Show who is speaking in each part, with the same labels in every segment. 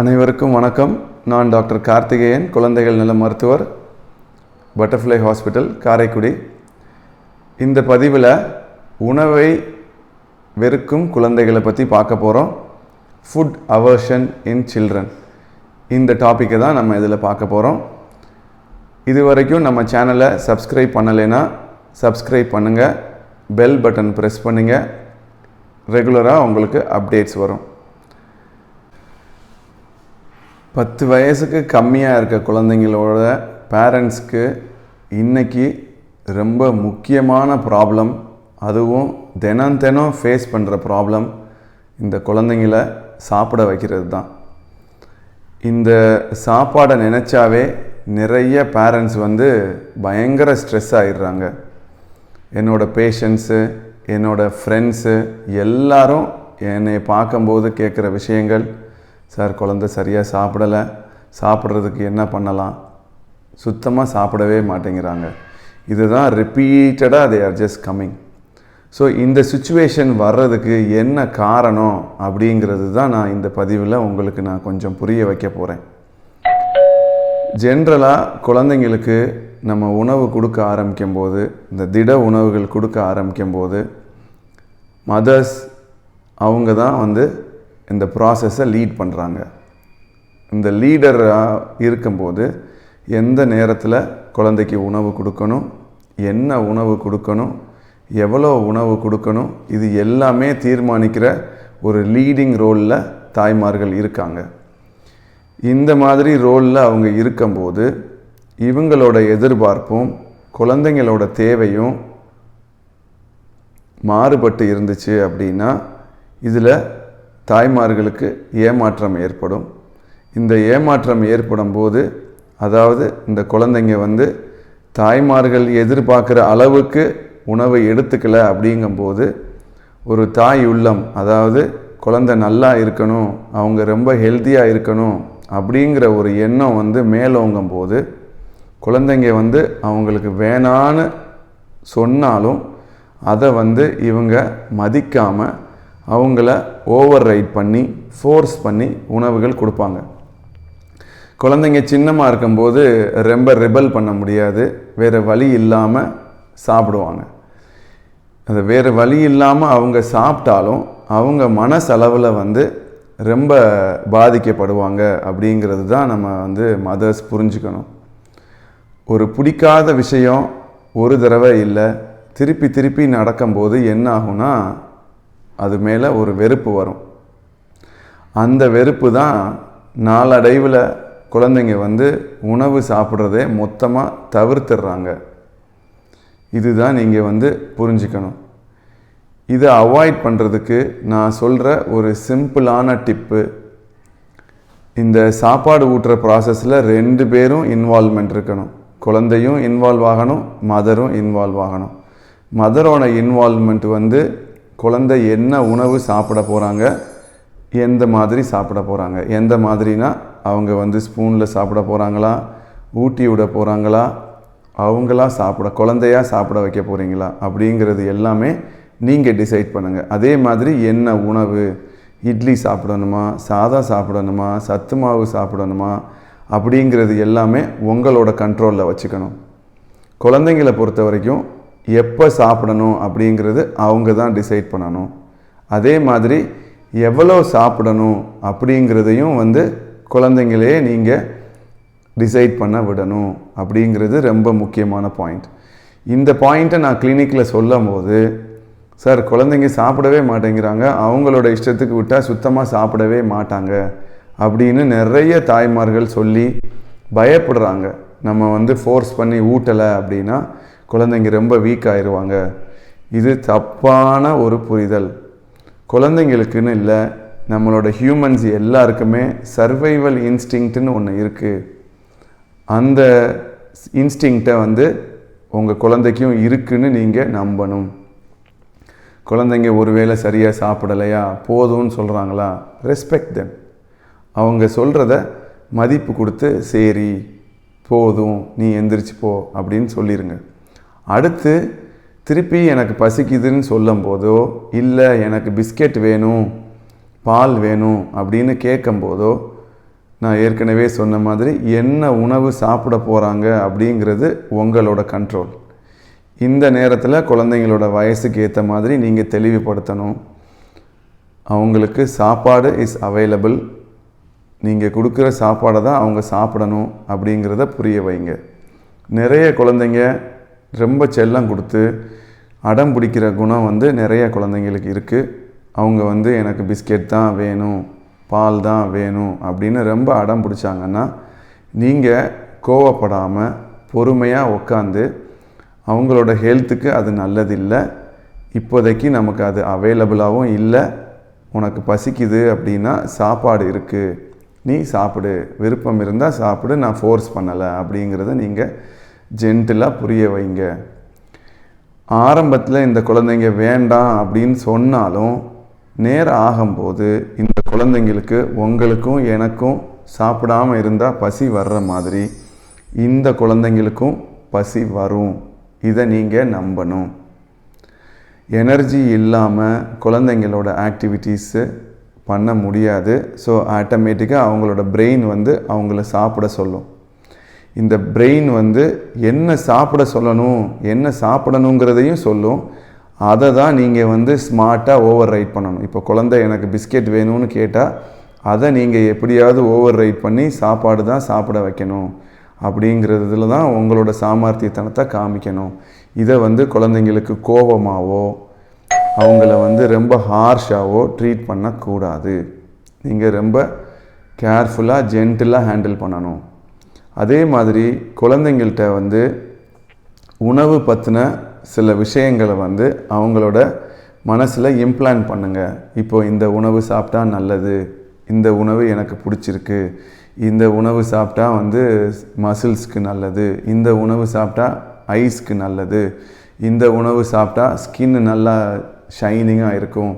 Speaker 1: அனைவருக்கும் வணக்கம். நான் டாக்டர் கார்த்திகேயன் குழந்தைகள் நல மருத்துவர் பட்டர்ஃப்ளை ஹாஸ்பிட்டல் காரைக்குடி. இந்த பதிவில் உணவை வெறுக்கும் குழந்தைகளை பற்றி பார்க்க போகிறோம் ஃபுட் அவர்ஷன் இன் சில்ட்ரன் இந்த டாப்பிக்கை தான் நம்ம இதில் பார்க்க போகிறோம் இது வரைக்கும் நம்ம சேனலை சப்ஸ்கிரைப் பண்ணலைன்னா சப்ஸ்கிரைப் பண்ணுங்கள் பெல் பட்டன் ப்ரெஸ் பண்ணுங்கள் ரெகுலராக உங்களுக்கு அப்டேட்ஸ் வரும். பத்து வயசுக்கு கம்மியாக இருக்க குழந்தைங்களோட பேரண்ட்ஸ்க்கு இன்றைக்கி ரொம்ப முக்கியமான ப்ராப்ளம் அதுவும் தினம் தினம் ஃபேஸ் பண்ணுற ப்ராப்ளம் இந்த குழந்தைங்கள சாப்பிட வைக்கிறது தான் இந்த சாப்பாடை நினச்சாவே நிறைய பேரண்ட்ஸ் வந்து பயங்கர ஸ்ட்ரெஸ் ஆகிடுறாங்க என்னோடய பேஷண்ட்ஸு என்னோடய ஃப்ரெண்ட்ஸு எல்லாரும் என்னை பார்க்கும்போது கேட்குற விஷயங்கள் சார் குழந்த சரியாக சாப்பிடலை. சாப்பிட்றதுக்கு என்ன பண்ணலாம்? சுத்தமாக சாப்பிடவே மாட்டேங்கிறாங்க. இதுதான் ரிப்பீட்டடாக they are just coming so இந்த சுச்சுவேஷன் வர்றதுக்கு என்ன காரணம் அப்படிங்கிறது தான் நான் இந்த பதிவில் உங்களுக்கு நான் கொஞ்சம் புரிய வைக்க போகிறேன் ஜென்ரலாக குழந்தைங்களுக்கு நம்ம உணவு கொடுக்க ஆரம்பிக்கும் போது இந்த திட உணவுகள் கொடுக்க ஆரம்பிக்கும் போது மதர்ஸ் அவங்க தான் வந்து இந்த ப்ராசஸை லீட் பண்ணுறாங்க இந்த லீடராக இருக்கும்போது எந்த நேரத்தில் குழந்தைக்கு உணவு கொடுக்கணும் என்ன உணவு கொடுக்கணும் எவ்வளோ உணவு கொடுக்கணும் இது எல்லாமே தீர்மானிக்கிற ஒரு லீடிங் ரோலில் தாய்மார்கள் இருக்காங்க. இந்த மாதிரி ரோலில் அவங்க இருக்கும்போது இவங்களோட எதிர்பார்ப்பும் குழந்தைங்களோட தேவையும் மாறுபட்டு இருந்துச்சு அப்படின்னா இதில் தாய்மார்களுக்கு ஏமாற்றம் ஏற்படும். இந்த ஏமாற்றம் ஏற்படும் போது அதாவது இந்த குழந்தைங்க வந்து தாய்மார்கள் எதிர்பார்க்குற அளவுக்கு உணவை எடுத்துக்கல அப்படிங்கும்போது ஒரு தாய் உள்ளம் அதாவது குழந்தை நல்லா இருக்கணும் அவங்க ரொம்ப ஹெல்த்தியாக இருக்கணும் அப்படிங்கிற ஒரு எண்ணம் வந்து மேலோங்கும் போது குழந்தைங்க வந்து அவங்களுக்கு வேணான்னு சொன்னாலும் அதை வந்து இவங்க மதிக்காமல் அவங்கள ஓவர் ரைட் பண்ணி ஃபோர்ஸ் பண்ணி உணவுகள் கொடுப்பாங்க. குழந்தைங்க சின்னமாக இருக்கும்போது ரொம்ப ரிபல் பண்ண முடியாது. வேறு வழி இல்லாமல் சாப்பிடுவாங்க. அது வேறு வழி இல்லாமல் அவங்க சாப்பிட்டாலும் அவங்க மனசளவில் வந்து ரொம்ப பாதிக்கப்படுவாங்க அப்படிங்கிறது தான் நம்ம வந்து மதர்ஸ் புரிஞ்சுக்கணும். ஒரு பிடிக்காத விஷயம் ஒரு தடவை இல்லை திருப்பி திருப்பி நடக்கும்போது என்ன ஆகும்னா அது மேலே ஒரு வெறுப்பு வரும். அந்த வெறுப்பு தான் நாளடைவில் குழந்தைங்க வந்து உணவு சாப்பிட்றதே மொத்தமாக தவிர்த்துடுறாங்க. இதுதான் நீங்கள் வந்து புரிஞ்சுக்கணும். இதை அவாய்ட் பண்ணுறதுக்கு நான் சொல்கிற ஒரு சிம்பிளான டிப்பு. இந்த சாப்பாடு ஊட்டுற ப்ராசஸில் ரெண்டு பேரும் இன்வால்மெண்ட் இருக்கணும். குழந்தையும் இன்வால்வ் ஆகணும் மதரும் இன்வால்வ் ஆகணும். மதரோட இன்வால்மெண்ட் வந்து குழந்தை என்ன உணவு சாப்பிட போகிறாங்க எந்த மாதிரி சாப்பிட போகிறாங்க எந்த மாதிரினா அவங்க வந்து ஸ்பூனில் சாப்பிட போகிறாங்களா ஊட்டி விட போகிறாங்களா அவங்களா சாப்பிட குழந்தையா சாப்பிட வைக்க போகிறீங்களா அப்படிங்கிறது எல்லாமே நீங்கள் டிசைட் பண்ணுங்கள் அதே மாதிரி என்ன உணவு இட்லி சாப்பிடணுமா சாதம் சாப்பிடணுமா சத்து மாவு சாப்பிடணுமா அப்படிங்கிறது எல்லாமே உங்களோட கண்ட்ரோலில் வச்சுக்கணும். குழந்தைங்களை பொறுத்த வரைக்கும் எப்போ சாப்பிடணும் அப்படிங்கிறது அவங்க தான் டிசைட் பண்ணணும். அதே மாதிரி எவ்வளோ சாப்பிடணும் அப்படிங்கிறதையும் வந்து குழந்தைங்களே நீங்கள் டிசைட் பண்ண விடணும் அப்படிங்கிறது ரொம்ப முக்கியமான பாயிண்ட் இந்த பாயிண்ட்டை நான் கிளினிக்கில் சொல்லும் போது சார் குழந்தைங்க சாப்பிடவே மாட்டேங்கிறாங்க. அவங்களோட இஷ்டத்துக்கு விட்டால் சுத்தமாக சாப்பிடவே மாட்டாங்க. அப்படின்னு நிறைய தாய்மார்கள் சொல்லி பயப்படுறாங்க. நம்ம வந்து ஃபோர்ஸ் பண்ணி ஊட்டலை அப்படின்னா குழந்தைங்க ரொம்ப வீக் ஆயிடுவாங்க இது தப்பான ஒரு புரிதல். குழந்தைங்களுக்குன்னு இல்லை நம்மளோட ஹியூமன்ஸ் எல்லாருக்குமே சர்வைவல் இன்ஸ்டிங்க்ட்னு ஒன்று இருக்குது அந்த இன்ஸ்டிங்க்டை வந்து உங்கள் குழந்தைக்கும் இருக்குன்னு நீங்கள் நம்பணும். குழந்தைங்க ஒருவேளை சரியாக சாப்பிடலையா போதும்னு சொல்கிறாங்களா ரெஸ்பெக்ட் தெம் அவங்க சொல்கிறத மதிப்பு கொடுத்து சரி போதும் நீ எந்திரிச்சு போ அப்படின்னு சொல்லிடுங்க அடுத்து திருப்பி எனக்கு பசிக்குதுன்னு சொல்லும் போதோ இல்லை எனக்கு பிஸ்கெட் வேணும் பால் வேணும் அப்படின்னு கேட்கும்போதோ நான் ஏற்கனவே சொன்ன மாதிரி என்ன உணவு சாப்பிட போகிறாங்க அப்படிங்கிறது உங்களோட கண்ட்ரோல் இந்த நேரத்தில் குழந்தைங்களோட வயசுக்கு ஏற்ற மாதிரி நீங்கள் தெளிவுபடுத்தணும். அவங்களுக்கு சாப்பாடு இஸ் அவைலபிள் நீங்கள் கொடுக்குற சாப்பாடை தான் அவங்க சாப்பிடணும் அப்படிங்கிறத புரிய வைங்க. நிறைய குழந்தைங்க ரொம்ப செல்லம் கொடுத்து அடம் பிடிக்கிற குணம் வந்து நிறைய குழந்தைங்களுக்கு இருக்குது அவங்க வந்து எனக்கு பிஸ்கெட் தான் வேணும் பால் தான் வேணும் அப்படின்னு ரொம்ப அடம் பிடிச்சாங்கன்னா நீங்கள் கோவப்படாமல் பொறுமையாக உட்காந்து அவங்களோட ஹெல்த்துக்கு அது நல்லதில்லை. இப்போதைக்கு நமக்கு அது அவைலபிளாகவும் இல்லை. உனக்கு பசிக்குது அப்படின்னா சாப்பாடு இருக்குது நீ சாப்பிடு. விருப்பம் இருந்தால் சாப்பிடு. நான் ஃபோர்ஸ் பண்ணலை அப்படிங்கிறத நீங்கள் ஜென்டிலாக புரிய வைங்க. ஆரம்பத்தில் இந்த குழந்தைங்க வேண்டாம் அப்படின்னு சொன்னாலும் நேரம் ஆகும்போது இந்த குழந்தைங்களுக்கு உங்களுக்கும் எனக்கும் சாப்பிடாம இருந்தால் பசி வர்ற மாதிரி இந்த குழந்தைங்களுக்கும் பசி வரும். இதை நீங்கள் நம்பணும். எனர்ஜி இல்லாமல் குழந்தைங்களோட ஆக்டிவிட்டீஸு பண்ண முடியாது. ஸோ ஆட்டோமேட்டிக்காக அவங்களோட பிரெயின் வந்து அவங்கள சாப்பிட சொல்லும். இந்த பிரெயின் வந்து என்ன சாப்பிட சொல்லணும் என்ன சாப்பிடணுங்கிறதையும் சொல்லும். அதை தான் நீங்கள் வந்து ஸ்மார்ட்டாக ஓவர் ரைட் பண்ணணும். இப்போ குழந்தை எனக்கு பிஸ்கெட் வேணும்னு கேட்டால் அதை நீங்கள் எப்படியாவது ஓவர் ரைட் பண்ணி சாப்பாடு தான் சாப்பிட வைக்கணும். அப்படிங்கிறதுல தான் உங்களோட சாமர்த்தியத்தனத்தை காமிக்கணும். இதை வந்து குழந்தைங்களுக்கு கோபமாகவோ அவங்கள வந்து ரொம்ப ஹார்ஷாவோ ட்ரீட் பண்ணக்கூடாது. நீங்கள் ரொம்ப கேர்ஃபுல்லாக ஜென்டிலாக ஹேண்டில் பண்ணணும். அதே மாதிரி குழந்தைங்கள்கிட்ட வந்து உணவு பற்றின சில விஷயங்களை வந்து அவங்களோட மனசில் இம்ப்ளான் பண்ணுங்கள் இப்போ இந்த உணவு சாப்பிட்டா நல்லது. இந்த உணவு எனக்கு பிடிச்சிருக்கு. இந்த உணவு சாப்பிட்டா வந்து மசில்ஸ்க்கு நல்லது. இந்த உணவு சாப்பிட்டா ஐஸ்க்கு நல்லது. இந்த உணவு சாப்பிட்டா ஸ்கின் நல்லா ஷைனிங்காக இருக்கும்.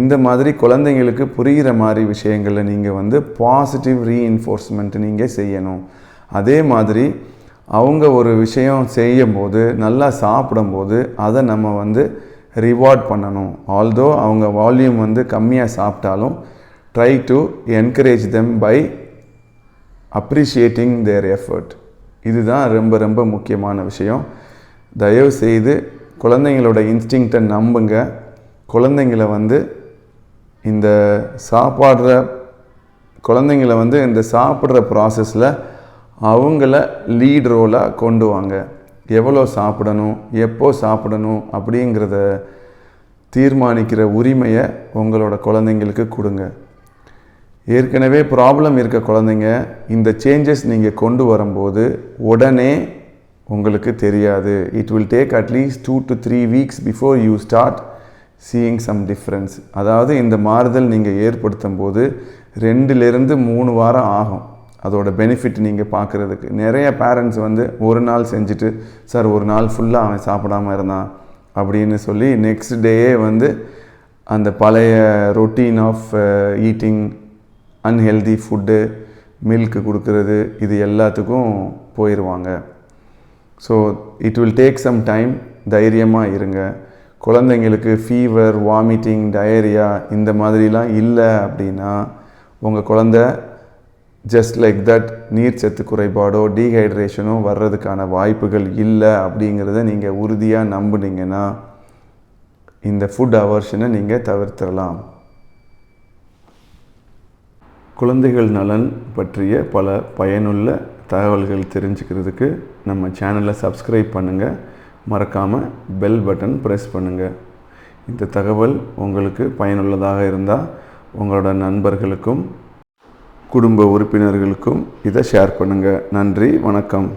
Speaker 1: இந்த மாதிரி குழந்தைங்களுக்கு புரிகிற மாதிரி விஷயங்களை நீங்கள் வந்து பாசிட்டிவ் ரீஇன்ஃபோர்ஸ்மெண்ட் நீங்கள் செய்யணும். அதே மாதிரி அவங்க ஒரு விஷயம் செய்யும்போது நல்லா சாப்பிடும்போது அதை நம்ம வந்து ரிவார்ட் பண்ணணும். ஆல்தோ அவங்க வால்யூம் வந்து கம்மியாக சாப்பிட்டாலும் try to encourage them by appreciating their effort இதுதான் ரொம்ப ரொம்ப முக்கியமான விஷயம். தயவு செய்து குழந்தைங்களோட இன்ஸ்டிங்க்டை நம்புங்க. குழந்தைங்கள வந்து இந்த சாப்பாடுற குழந்தைங்கள வந்து இந்த சாப்பிட்ற ப்ராசஸில் அவங்கள லீட் ரோலாக கொண்டு வாங்க. எவ்வளோ சாப்பிடணும் எப்போ சாப்பிடணும் அப்படிங்கிறத தீர்மானிக்கிற உரிமையை உங்களோட குழந்தைங்களுக்கு கொடுங்க. ஏற்கனவே ப்ராப்ளம் இருக்க குழந்தைங்க இந்த சேஞ்சஸ் நீங்கள் கொண்டு வரும்போது உடனே உங்களுக்கு தெரியாது. It will take at least two to three weeks before you start seeing some difference அதாவது இந்த மாறுதல் நீங்கள் ஏற்படுத்தும் போது ரெண்டுலேருந்து மூணு வாரம் ஆகும். அதோட பெனிஃபிட் நீங்கள் பார்க்குறதுக்கு நிறைய பேரண்ட்ஸ் வந்து ஒரு நாள் செஞ்சுட்டு சார் ஒரு நாள் ஃபுல்லாக அவன் சாப்பிடாம இருந்தான் அப்படின்னு சொல்லி நெக்ஸ்ட் டேயே வந்து அந்த பழைய routine of eating unhealthy food milk கொடுக்கறது இது எல்லாத்துக்கும் போயிடுவாங்க so it will take some time தைரியமாக இருங்க. குழந்தைங்களுக்கு ஃபீவர் வாமிட்டிங் டயரியா இந்த மாதிரிலாம் இல்லை அப்படின்னா உங்கள் குழந்த ஜஸ்ட் லைக் தட் நீர்ச்சத்து குறைபாடோ டீஹைட்ரேஷனோ வர்றதுக்கான வாய்ப்புகள் இல்லை அப்படிங்கிறத நீங்கள் உறுதியாக நம்புனீங்கன்னா இந்த ஃபுட் அவர்ஷனை நீங்கள் தவிர்த்திடலாம் குழந்தைகள் நலன் பற்றிய பல பயனுள்ள தகவல்கள் தெரிஞ்சுக்கிறதுக்கு நம்ம சேனலை சப்ஸ்கிரைப் பண்ணுங்கள் மறக்காமல் பெல் பட்டன் ப்ரெஸ் பண்ணுங்கள் இந்த தகவல் உங்களுக்கு பயனுள்ளதாக இருந்தால் உங்களோட நண்பர்களுக்கும் குடும்ப உறுப்பினர்களுக்கும் இதை ஷேர் பண்ணுங்கள் நன்றி வணக்கம்.